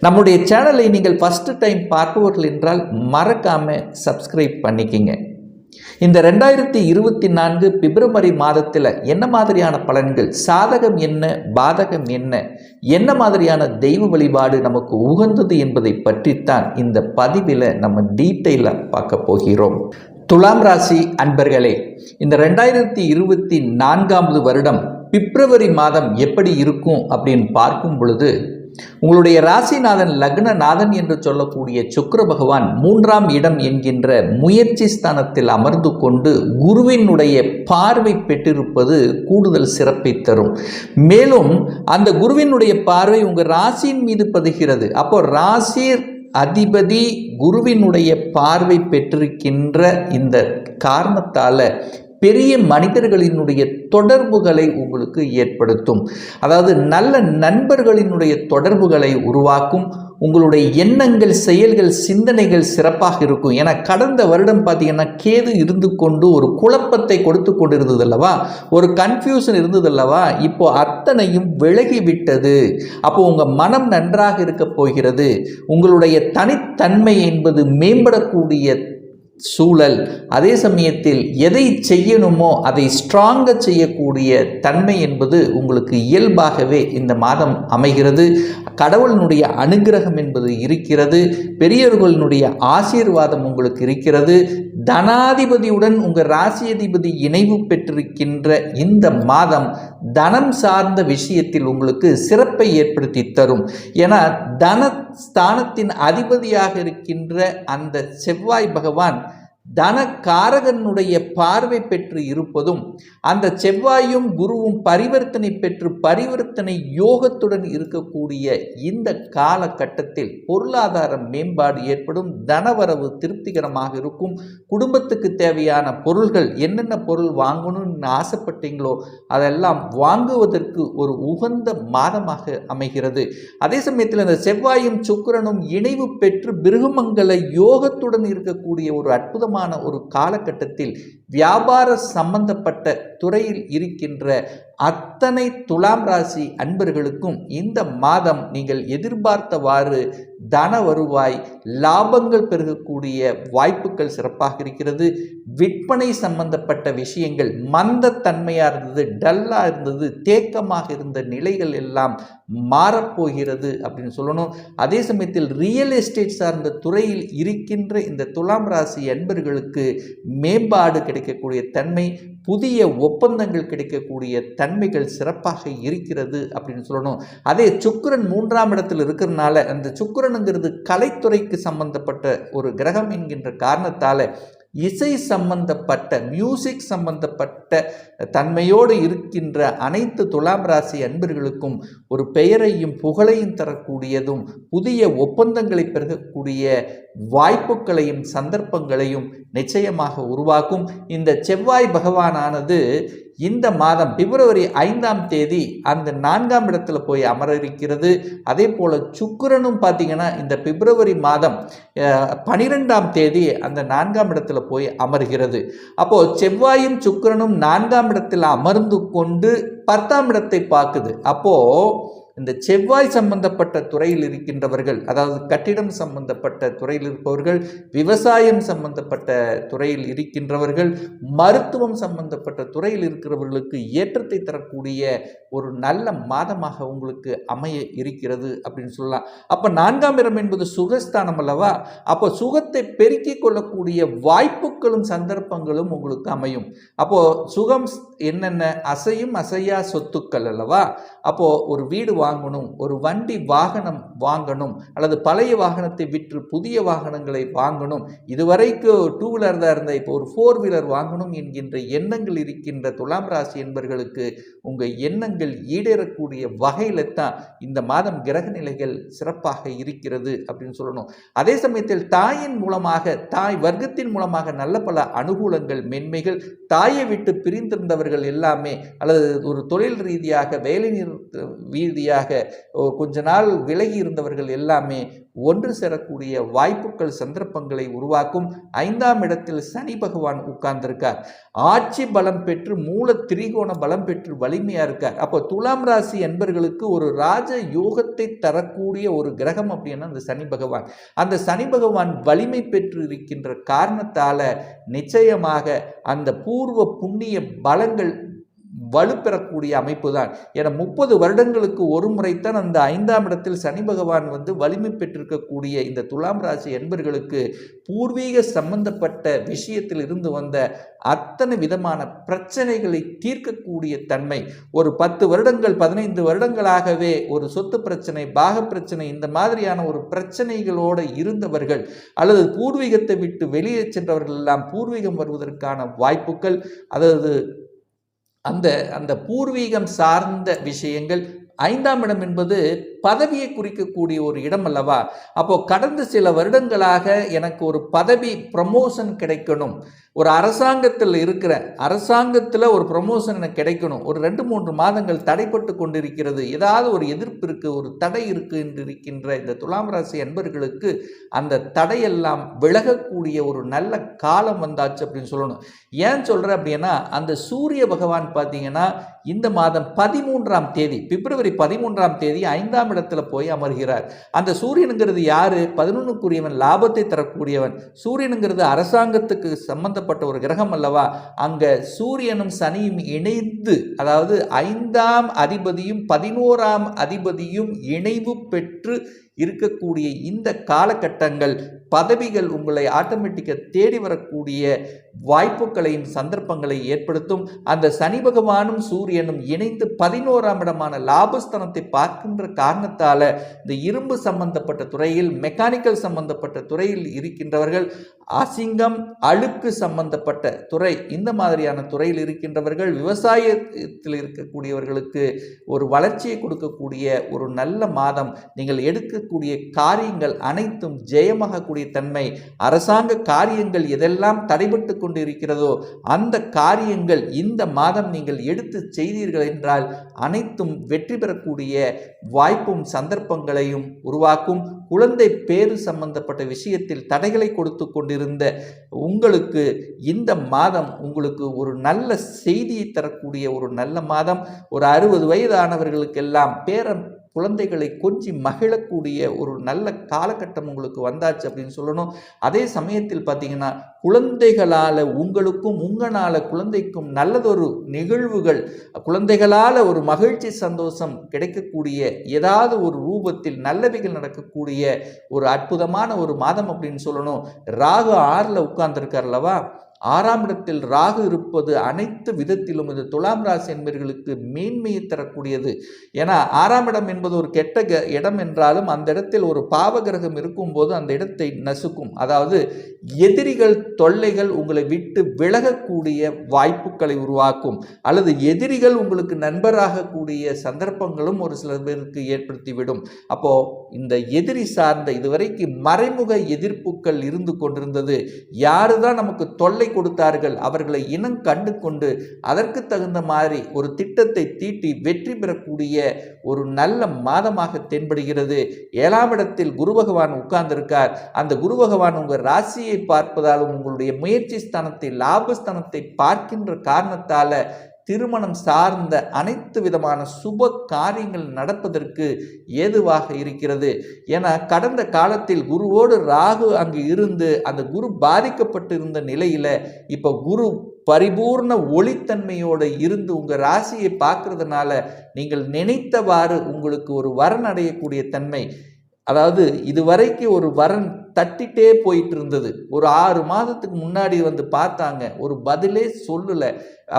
நம்முடைய சேனலை நீங்கள் ஃபஸ்ட்டு டைம் பார்ப்பவர்கள் என்றால் மறக்காமல் சப்ஸ்கிரைப் பண்ணிக்கிங்க. இந்த ரெண்டாயிரத்தி இருபத்தி நான்கு பிப்ரவரி மாதத்தில் என்ன மாதிரியான பலன்கள்? சாதகம் என்ன? பாதகம் என்ன? என்ன மாதிரியான தெய்வ வழிபாடு நமக்கு உகந்தது என்பதை பற்றித்தான் இந்த பதிவில் நம்ம டீட்டெயிலாக பார்க்க போகிறோம். துலாம் ராசி அன்பர்களே இந்த ரெண்டாயிரத்தி இருபத்தி நான்காவது வருடம் பிப்ரவரி மாதம் எப்படி இருக்கும் அப்படின்னு பார்க்கும் பொழுது உங்களுடைய ராசிநாதன் லக்னநாதன் என்று சொல்லக்கூடிய சுக்கர பகவான் மூன்றாம் இடம் என்கின்ற முயற்சி ஸ்தானத்தில் அமர்ந்து கொண்டு குருவினுடைய பார்வை பெற்றிருப்பது கூடுதல் சிறப்பை தரும். மேலும் அந்த குருவினுடைய பார்வை உங்கள் ராசியின் மீது பதிகிறது. அப்போ ராசி அதிபதி குருவினுடைய பார்வை பெற்றிருக்கின்ற இந்த காரணத்தால் பெரிய மனிதர்களினுடைய தொடர்புகளை உங்களுக்கு ஏற்படுத்தும். அதாவது நல்ல நண்பர்களினுடைய தொடர்புகளை உருவாக்கும். உங்களுடைய எண்ணங்கள் செயல்கள் சிந்தனைகள் சிறப்பாக இருக்கும். ஏன்னா கடந்த வருடம் பார்த்தீங்கன்னா கேது இருந்து கொண்டு ஒரு குழப்பத்தை கொடுத்து கொண்டு இருந்தது அல்லவா ஒரு கன்ஃபியூஷன் இருந்தது அல்லவா இப்போ அத்தனையும் விலகி விட்டது அப்போ உங்கள் மனம் நன்றாக இருக்க போகிறது. உங்களுடைய தனித்தன்மை என்பது மேம்படக்கூடிய சூழல். அதே சமயத்தில் எதை செய்யணுமோ அதை ஸ்ட்ராங்காக செய்யக்கூடிய தன்மை என்பது உங்களுக்கு இயல்பாகவே இந்த மாதம் அமைகிறது. கடவுளினுடைய அனுகிரகம் என்பது இருக்கிறது. பெரியவர்களினுடைய ஆசீர்வாதம் உங்களுக்கு இருக்கிறது. தனாதிபதியுடன் உங்கள் ராசியதிபதி இணைவு பெற்றிருக்கின்ற இந்த மாதம் தனம் சார்ந்த விஷயத்தில் உங்களுக்கு சிறப்பை ஏற்படுத்தி தரும். ஏன்னா தன ஸ்தானத்தின் அதிபதியாக இருக்கின்ற அந்த செவ்வாய் பகவான் தனக்காரகனுடைய பார்வை பெற்று இருப்பதும் அந்த செவ்வாயும் குருவும் பரிவர்த்தனை பெற்று பரிவர்த்தனை யோகத்துடன் இருக்கக்கூடிய இந்த காலகட்டத்தில் பொருளாதார மேம்பாடு ஏற்படும் தனவரவு திருப்திகரமாக இருக்கும் குடும்பத்துக்கு தேவையான பொருள்கள் என்னென்ன பொருள் வாங்கணும்னு ஆசைப்பட்டீங்களோ அதெல்லாம் வாங்குவதற்கு ஒரு உகந்த மாதமாக அமைகிறது. அதே சமயத்தில் இந்த செவ்வாயும் சுக்கிரனும் இணைவு பெற்று பிருகுமங்கல யோகத்துடன் இருக்கக்கூடிய ஒரு அற்புதம் அற்புதமான ஒரு காலகட்டத்தில் வியாபார சம்பந்தப்பட்ட துறையில் இருக்கின்ற அத்தனை துலாம் ராசி அன்பர்களுக்கும் இந்த மாதம் நீங்கள் எதிர்பார்த்தவாறு தன வருவாய் லாபங்கள் பெருகக்கூடிய வாய்ப்புகள் சிறப்பாக இருக்கிறது. விற்பனை சம்பந்தப்பட்ட விஷயங்கள் மந்தத்தன்மையாக இருந்தது டல்லாக இருந்தது தேக்கமாக இருந்த நிலைகள் எல்லாம் மாறப்போகிறது அப்படின்னு சொல்லணும். அதே சமயத்தில் ரியல் எஸ்டேட் சார்ந்த துறையில் இருக்கின்ற இந்த துலாம் ராசி அன்பர்களுக்கு மேம்பாடு கிடைக்கக்கூடிய தன்மை புதிய ஒப்பந்தங்கள் கிடைக்கக்கூடிய தன்மைகள் சிறப்பாக இருக்கிறது அப்படின்னு சொல்லணும். அதே சுக்கிரன் மூன்றாம் இடத்தில் இருக்கிறனால அந்த சுக்கிரனுங்கிறது கலைத்துறைக்கு சம்பந்தப்பட்ட ஒரு கிரகம் என்கின்ற காரணத்தால் இசை சம்பந்தப்பட்ட மியூசிக் சம்பந்தப்பட்ட தன்மையோடு இருக்கின்ற அனைத்து துலாம் ராசி அன்பர்களுக்கும் ஒரு பெயரையும் புகழையும் தரக்கூடியதும் புதிய ஒப்பந்தங்களை பெருகக்கூடிய வாய்ப்புகளையும் சந்தர்ப்பங்களையும் நிச்சயமாக உருவாக்கும். இந்த செவ்வாய் பகவானானது இந்த மாதம் பிப்ரவரி ஐந்தாம் தேதி அந்த நான்காம் இடத்துல போய் அமர இருக்கிறது அதே போல் சுக்கரனும் பார்த்தீங்கன்னா இந்த பிப்ரவரி மாதம் பனிரெண்டாம் தேதி அந்த நான்காம் இடத்துல போய் அமர்கிறது. அப்போது செவ்வாயும் சுக்கிரனும் நான்காம் இடத்தில் அமர்ந்து கொண்டு பத்தாம் இடத்தை பார்க்குது. அப்போது இந்த செவ்வாய் சம்பந்தப்பட்ட துறையில் இருக்கின்றவர்கள் அதாவது கட்டிடம் சம்பந்தப்பட்ட துறையில் இருப்பவர்கள் விவசாயம் சம்பந்தப்பட்ட துறையில் இருக்கின்றவர்கள் மருத்துவம் சம்பந்தப்பட்ட துறையில் இருக்கிறவர்களுக்கு ஏற்றத்தை தரக்கூடிய ஒரு நல்ல மாதமாக உங்களுக்கு அமைய இருக்கிறது அப்படின்னு சொல்லலாம். அப்போ நான்காம் இடம் என்பது சுகஸ்தானம் அல்லவா? அப்போ சுகத்தை பெருக்கிக் கொள்ளக்கூடிய வாய்ப்புகளும் சந்தர்ப்பங்களும் உங்களுக்கு அமையும். அப்போ சுகம் என்னென்ன? அசையும் அசையா சொத்துக்கள் அல்லவா? அப்போ ஒரு வீடு வாங்கணும். ஒரு வண்டி வாகனம் வாங்கணும். அல்லது பழைய வாகனத்தை விற்று புதிய வாகனங்களை வாங்கணும். இதுவரைக்கும் டூ வீலர் தான் இருந்த இப்போ ஒரு ஃபோர் வீலர் வாங்கணும் என்கின்ற எண்ணங்கள் இருக்கின்ற துலாம் ராசி என்பர்களுக்கு உங்கள் எண்ணங்கள் ஈடேறக்கூடிய வகையில் தான் இந்த மாதம் கிரக நிலைகள் சிறப்பாக இருக்கிறது அப்படின்னு சொல்லணும். அதே சமயத்தில் தாயின் மூலமாக தாய் வர்க்கத்தின் மூலமாக நல்ல பல அனுகூலங்கள் மென்மைகள் தாயை விட்டு பிரிந்திருந்தவர்கள் எல்லாமே அல்லது ஒரு தொழில் ரீதியாக வேலை நிறுத்த ரீதியாக கொஞ்ச நாள் விலகி இருந்தவர்கள் எல்லாமே ஒன்று சேரக்கூடிய வாய்ப்புகள் சந்தர்ப்பங்களை உருவாக்கும் ஐந்தாம் இடத்தில் சனி பகவான் உட்கார்ந்திருக்கார். ஆட்சி பலம் பெற்று மூல திரிகோண பலம் பெற்று வலிமையா இருக்கார். அப்போ துலாம் ராசி என்பர்களுக்கு ஒரு ராஜ யோகத்தை தரக்கூடிய ஒரு கிரகம் அப்படின்னா அந்த சனி பகவான். அந்த சனி பகவான் வலிமை பெற்று இருக்கின்ற காரணத்தால நிச்சயமாக அந்த பூர்வ புண்ணிய பலங்கள் வலுப்பெறக்கூடிய அமைப்பு தான் என முப்பது வருடங்களுக்கு ஒரு முறைத்தான் அந்த ஐந்தாம் இடத்தில் சனி பகவான் வந்து வலிமை பெற்றிருக்கக்கூடிய இந்த துலாம் ராசி என்பர்களுக்கு பூர்வீக சம்பந்தப்பட்ட விஷயத்தில் இருந்து வந்த அத்தனை விதமான பிரச்சனைகளை தீர்க்கக்கூடிய தன்மை. ஒரு பத்து வருடங்கள் பதினைந்து வருடங்களாகவே ஒரு சொத்து பிரச்சனை பாக பிரச்சனை இந்த மாதிரியான ஒரு பிரச்சனைகளோடு இருந்தவர்கள் அல்லது பூர்வீகத்தை விட்டு வெளியே சென்றவர்கள் எல்லாம் பூர்வீகம் வருவதற்கான வாய்ப்புகள் அதாவது அந்த அந்த பூர்வீகம் சார்ந்த விஷயங்கள் ஐந்தாம் இடம் என்பது பதவியை குறிக்கக்கூடிய ஒரு இடம் அல்லவா? அப்போ கடந்த சில வருடங்களாக எனக்கு ஒரு பதவி ப்ரமோஷன் கிடைக்கணும். ஒரு அரசாங்கத்தில் இருக்கிற அரசாங்கத்தில் ஒரு ப்ரமோஷன் எனக்கு கிடைக்கணும். ஒரு ரெண்டு மூன்று மாதங்கள் தடைப்பட்டு கொண்டிருக்கிறது. ஏதாவது ஒரு எதிர்ப்பு இருக்குது ஒரு தடை இருக்கு என்று இருக்கின்ற இந்த துலாம் ராசி அன்பர்களுக்கு அந்த தடையெல்லாம் விலகக்கூடிய ஒரு நல்ல காலம் வந்தாச்சு அப்படின்னு சொல்லணும். ஏன் சொல்கிறேன் அப்படின்னா அந்த சூரிய பகவான் பார்த்தீங்கன்னா இந்த மாதம் பதிமூன்றாம் தேதி பிப்ரவரி பதிமூன்றாம் தேதி ஐந்தாம் இடத்துல போய் அமர்கிறார். அந்த சூரியனுங்கிறது யாரு? பதினொன்றுக்குரியவன் லாபத்தை தரக்கூடியவன். சூரியனுங்கிறது அரசாங்கத்துக்கு சம்பந்தப்பட்ட ஒரு கிரகம் அல்லவா? அங்க சூரியனும் சனியும் இணைந்து அதாவது ஐந்தாம் அதிபதியும் பதினோராம் அதிபதியும் இணைவு பெற்று இருக்கக்கூடிய இந்த காலகட்டங்கள் பதவிகள் உங்களை ஆட்டோமேட்டிக்காக தேடி வரக்கூடிய வாய்ப்புகளையும் சந்தர்ப்பங்களை ஏற்படுத்தும். அந்த சனி பகவானும் சூரியனும் இணைந்து பதினோராம் இடமான லாபஸ்தனத்தை பார்க்கின்ற காரணத்தால் இந்த இரும்பு சம்பந்தப்பட்ட துறையில் மெக்கானிக்கல் சம்பந்தப்பட்ட துறையில் இருக்கின்றவர்கள் அசிங்கம் அழுக்கு சம்பந்தப்பட்ட துறை இந்த மாதிரியான துறையில் இருக்கின்றவர்கள் விவசாயத்தில் இருக்கக்கூடியவர்களுக்கு ஒரு வளர்ச்சியை கொடுக்கக்கூடிய ஒரு நல்ல மாதம். நீங்கள் எடுக்கக்கூடிய காரியங்கள் அனைத்தும் ஜெயமாகக்கூடிய தன்மை. அரசாங்க காரியங்கள் எதெல்லாம் தடைபட்டு கொண்டு இருக்கிறதோ அந்த காரியங்கள் இந்த மாதம் நீங்கள் எடுத்து செய்தீர்கள் என்றால் அனைத்தும் வெற்றி பெறக்கூடிய வாய்ப்பும் சந்தர்ப்பங்களையும் உருவாக்கும். குழந்தை பேரு சம்பந்தப்பட்ட விஷயத்தில் தடைகளை கொடுத்து கொண்டிருந்த உங்களுக்கு இந்த மாதம் உங்களுக்கு ஒரு நல்ல செய்தியை தரக்கூடிய ஒரு நல்ல மாதம். ஒரு அறுபது வயதானவர்களுக்கெல்லாம் பேரன் குழந்தைகளை கொஞ்சி மகிழக்கூடிய ஒரு நல்ல காலகட்டம் உங்களுக்கு வந்தாச்சு அப்படின்னு சொல்லணும். அதே சமயத்தில் பார்த்தீங்கன்னா குழந்தைகளால் உங்களுக்கும் உங்களால் குழந்தைக்கும் நல்லதொரு நிகழ்வுகள் குழந்தைகளால் ஒரு மகிழ்ச்சி சந்தோஷம் கிடைக்கக்கூடிய ஏதாவது ஒரு ரூபத்தில் நல்லவைகள் நடக்கக்கூடிய ஒரு அற்புதமான ஒரு மாதம் அப்படின்னு சொல்லணும். ராகு ஆறில் அல்லவா? ஆறாம் இடத்தில் ராகு இருப்பது அனைத்து விதத்திலும் இது துலாம் ராசி என்பர்களுக்கு மேன்மையை தரக்கூடியது. ஏன்னா ஆறாம் இடம் என்பது ஒரு கெட்ட க இடம் என்றாலும் அந்த இடத்தில் ஒரு பாவகிரகம் இருக்கும்போது அந்த இடத்தை நசுக்கும். அதாவது எதிரிகள் தொல்லைகள் உங்களை விட்டு விலகக்கூடிய வாய்ப்புகளை உருவாக்கும். அல்லது எதிரிகள் உங்களுக்கு நண்பராகக்கூடிய சந்தர்ப்பங்களும் ஒரு சில பேருக்கு ஏற்படுத்திவிடும். அப்போ இந்த எதிரி சார்ந்த இதுவரைக்கு மறைமுக எதிர்ப்புகள் இருந்து கொண்டிருந்தது. யாரு தான் நமக்கு தொல்லை கொடுத்தார்கள். அவர்களை இனம் கண்டு கொண்டு அதற்கு தகுந்த மாதிரி ஒரு திட்டத்தை தீட்டி வெற்றி பெறக்கூடிய ஒரு நல்ல மாதமாக தென்படுகிறது. ஏழாம் இடத்தில் குரு பகவான் உட்கார்ந்திருக்கார். அந்த குரு பகவான் உங்கள் ராசியை பார்ப்பதாலும் உங்களுடைய முயற்சி ஸ்தானத்தை லாபஸ்தானத்தை பார்க்கின்ற காரணத்தால திருமணம் சார்ந்த அனைத்து விதமான சுப காரியங்கள் நடப்பதற்கு ஏதுவாக இருக்கிறது. என கடந்த காலத்தில் குருவோடு ராகு அங்கு இருந்து அந்த குரு பாதிக்கப்பட்டிருந்த நிலையில இப்போ குரு பரிபூர்ண ஒளித்தன்மையோடு இருந்து உங்கள் ராசியை பார்க்கறதுனால நீங்கள் நினைத்தவாறு உங்களுக்கு ஒரு வரன் அடையக்கூடிய தன்மை. அதாவது இதுவரைக்கும் ஒரு வரன் தட்டிட்டே போயிட்டு இருந்தது ஒரு ஆறு மாதத்துக்கு முன்னாடி வந்து பார்த்தாங்க. ஒரு பதிலே சொல்லலை.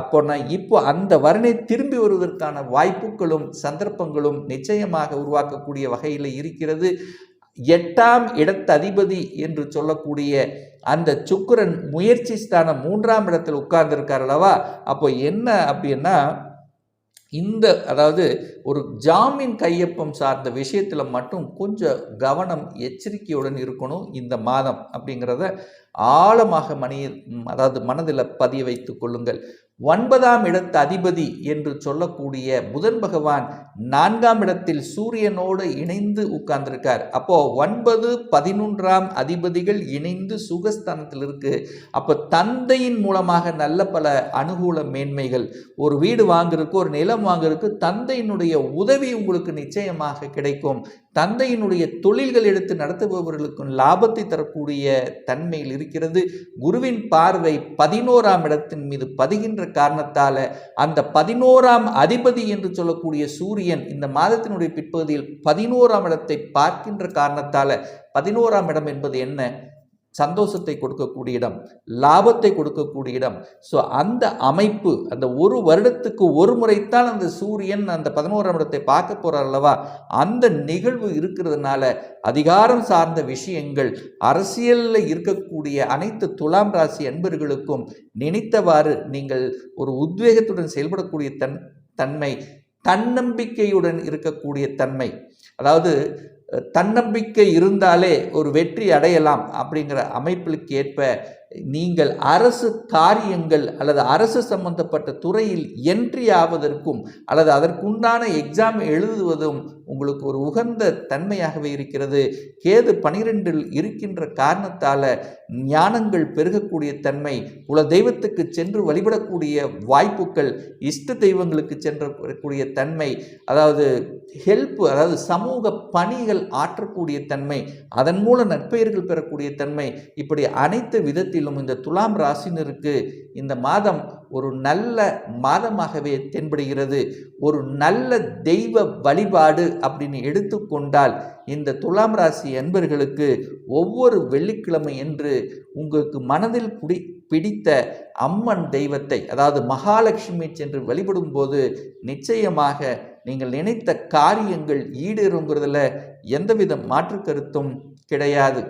அப்போனா இப்போ அந்த வரனை திரும்பி வருவதற்கான வாய்ப்புகளும் சந்தர்ப்பங்களும் நிச்சயமாக உருவாக்கக்கூடிய வகையில் இருக்கிறது. எட்டாம் இடத்ததிபதி என்று சொல்லக்கூடிய அந்த சுக்கரன் முயற்சி ஸ்தானம் மூன்றாம் இடத்தில் உட்கார்ந்துருக்கார் அல்லவா? அப்போ என்ன அப்படின்னா இந்த அதாவது ஒரு ஜாமீன் கையொப்பம் சார்ந்த விஷயத்தில் மட்டும் கொஞ்சம் கவனம் எச்சரிக்கையுடன் இருக்கணும் இந்த மாதம் அப்படிங்கிறத ஆழமாக மணி அதாவது மனதில் பதிய வைத்து கொள்ளுங்கள். ஒன்பதாம் இடத்து அதிபதி என்று சொல்லக்கூடிய புதன் பகவான் நான்காம் இடத்தில் சூரியனோடு இணைந்து உட்கார்ந்திருக்கார். அப்போ ஒன்பது பதினொன்றாம் அதிபதிகள் இணைந்து சுகஸ்தானத்தில் இருக்கு. அப்போ தந்தையின் மூலமாக நல்ல பல அனுகூல மேன்மைகள் ஒரு வீடு வாங்குறதுக்கு ஒரு நிலம் வாங்குறதுக்கு தந்தையினுடைய உதவி உங்களுக்கு நிச்சயமாக கிடைக்கும். தந்தையினுடைய தொழில்கள் எடுத்து நடத்துபவர்களுக்கும் லாபத்தை தரக்கூடிய தன்மையில் இருக்கிறது. குருவின் பார்வை பதினோராம் இடத்தின் மீது பதிகின்ற காரணத்தால அந்த பதினோராம் அதிபதி என்று சொல்லக்கூடிய சூரியன் இந்த மாதத்தினுடைய பிற்பகுதியில் பதினோராம் இடத்தை பார்க்கின்ற காரணத்தால பதினோராம் இடம் என்பது என்ன? சந்தோஷத்தை கொடுக்கக்கூடிய இடம் லாபத்தை கொடுக்கக்கூடிய இடம். ஸோ அந்த அமைப்பு அந்த ஒரு வருடத்துக்கு ஒரு முறைத்தான் அந்த சூரியன் அந்த பதினோராம் இடத்தை பார்க்க போகிறார் அல்லவா? அந்த நிகழ்வு இருக்கிறதுனால அதிகாரம் சார்ந்த விஷயங்கள் அரசியலில் இருக்கக்கூடிய அனைத்து துலாம் ராசி அன்பர்களுக்கும் நினைத்தவாறு நீங்கள் ஒரு உத்வேகத்துடன் செயல்படக்கூடிய தன் தன்மை தன்னம்பிக்கையுடன் இருக்கக்கூடிய தன்மை. அதாவது தன்னம்பிக்கை இருந்தாலே ஒரு வெற்றி அடையலாம் அப்படிங்கிற அமைப்பிற்கு ஏற்ப நீங்கள் அரசு காரியங்கள் அல்லது அரசு சம்பந்தப்பட்ட துறையில் என்ட்ரி ஆவதற்கும் அல்லது அதற்குண்டான எக்ஸாம் எழுதுவதும் உங்களுக்கு ஒரு உகந்த தன்மையாகவே இருக்கிறது. கேது பனிரெண்டில் இருக்கின்ற காரணத்தால் ஞானங்கள் பெருகக்கூடிய தன்மை குல தெய்வத்துக்கு சென்று வழிபடக்கூடிய வாய்ப்புகள் இஷ்ட தெய்வங்களுக்கு சென்றக்கூடிய தன்மை அதாவது ஹெல்ப் அதாவது சமூக பணிகள் ஆற்றக்கூடிய தன்மை அதன் மூலம் நற்பெயர்கள் பெறக்கூடிய தன்மை இப்படி அனைத்து விதத்தில் விதத்திலும் இந்த துலாம் ராசினருக்கு இந்த மாதம் ஒரு நல்ல மாதமாகவே தென்படுகிறது. ஒரு நல்ல தெய்வ வழிபாடு அப்படின்னு எடுத்துக்கொண்டால் இந்த துலாம் ராசி அன்பர்களுக்கு ஒவ்வொரு வெள்ளிக்கிழமை என்று உங்களுக்கு மனதில் பிடி பிடித்த அம்மன் தெய்வத்தை அதாவது மகாலட்சுமி சென்று வழிபடும் போது நிச்சயமாக நீங்கள் நினைத்த காரியங்கள் ஈடேறுங்கிறதுல எந்தவித மாற்று கருத்தும் கிடையாது.